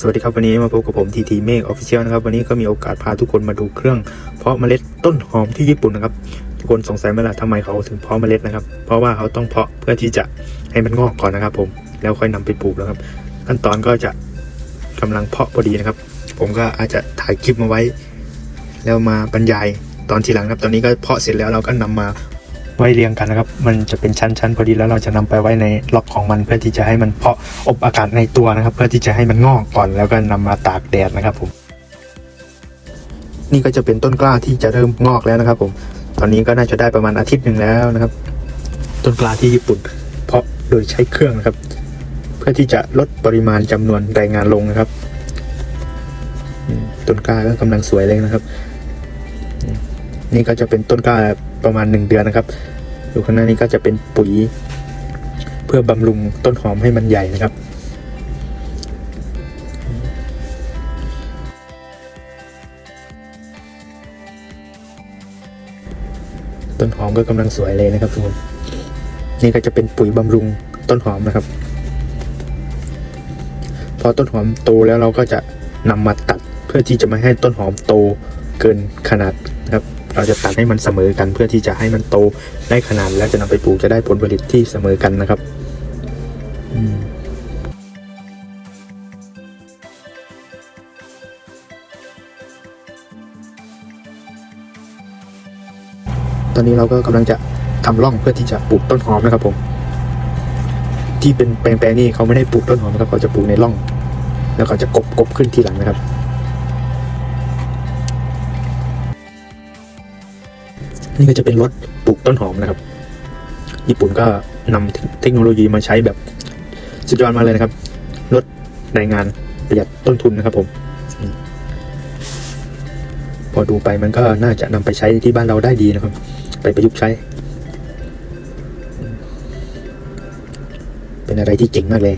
สวัสดีครับวันนี้มาพบกับผมทีทีเมฆออฟฟิเชียลนะครับวันนี้ก็มีโอกาสพาทุกคนมาดูเครื่อง เพาะเมล็ดต้นหอมที่ญี่ปุ่นนะครับ ทุกคนสงสัยไหมล่ะทำไมเขาถึงเพาะเมล็ดนะครับ เพราะว่าเขาต้องเพาะเพื่อที่จะให้มันงอกก่อนนะครับ ผมแล้วค่อยนำไปปลูกนะครับ ขั้นตอนก็จะกำลังเพาะพอดีนะครับ ผมก็อาจจะถ่ายคลิปมาไว้ แล้วมาบรรยายตอนทีหลังครับ ตอนนี้ก็เพาะเสร็จแล้วเราก็นำมา ไว้เรียงกันนะครับ มันจะเป็นชั้นๆพอดีแล้วเราจะนำไปไว้ในล็อกของมัน เพื่อที่จะให้มันเพาะอบอากาศในตัวนะครับ เพื่อที่จะให้มันงอกก่อนแล้วก็นำมาตากแดดนะครับผม นี่ก็จะเป็นต้นกล้าที่จะเริ่มงอกแล้วนะครับผม ตอนนี้ก็น่าจะได้ประมาณอาทิตย์หนึ่งแล้วนะครับ ต้นกล้าที่ญี่ปุ่น เพาะโดยใช้เครื่องนะครับ เพื่อที่จะลดปริมาณจำนวนแรงงานลงนะครับต้นกล้าก็กำลังสวยเลยนะครับ นี่ก็จะเป็นต้นกล้า ประมาณหนึ่งเดือนนะครับ อยู่ข้างหน้านี้ก็จะเป็นปุ๋ย เพื่อบำรุงต้นหอมให้มันใหญ่นะครับต้นหอมก็กำลังสวยเลยนะครับทุกคนนี่ก็จะเป็นปุ๋ยบำรุงต้นหอมนะครับ พอต้นหอมโตแล้วเราก็จะนำมาตัดเพื่อที่จะไม่ให้ต้นหอมโตเกินขนาดนะครับ เราจะตัดให้มันเสมอกันเพื่อที่จะให้มันโตได้ขนาด แล้วจะนำไปปลูกจะได้ผลผลิตที่เสมอกันนะครับอตอนนี้เราก็กำลังจะทำร่องเพื่อที่จะปลูกต้นหอมนะครับผม ที่เป็นแปลงๆนี่เขาไม่ได้ปลูกต้นหอมนะครับเขาจะปลูกในร่อง แล้วเขาจะกบกบขึ้นทีหลังนะครับ นี่ก็จะเป็นรถปลูกต้นหอมนะครับ ญี่ปุ่นก็นำเทคโนโลยีมาใช้แบบสุดยอดมากเลยนะครับลดแรงงานประหยัดต้นทุนนะครับ ผมอืมพอดูไปมันก็น่าจะนำไปใช้ที่บ้านเราได้ดีนะครับ ไปประยุกต์ใช้ เป็นอะไรที่เจ๋งมากเลย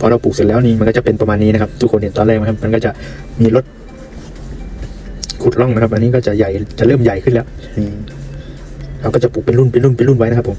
พอเราปลูกเสร็จแล้วนี่มันก็จะเป็นประมาณนี้นะครับ ทุกคนเห็นตอนแรกไหมครับมันก็จะมีรถขุดร่องนะครับ อันนี้ก็จะใหญ่จะเริ่มใหญ่ขึ้นแล้วเราก็จะปลูกเป็นรุ่นเป็นรุ่นเป็นรุ่นไว้นะครับผม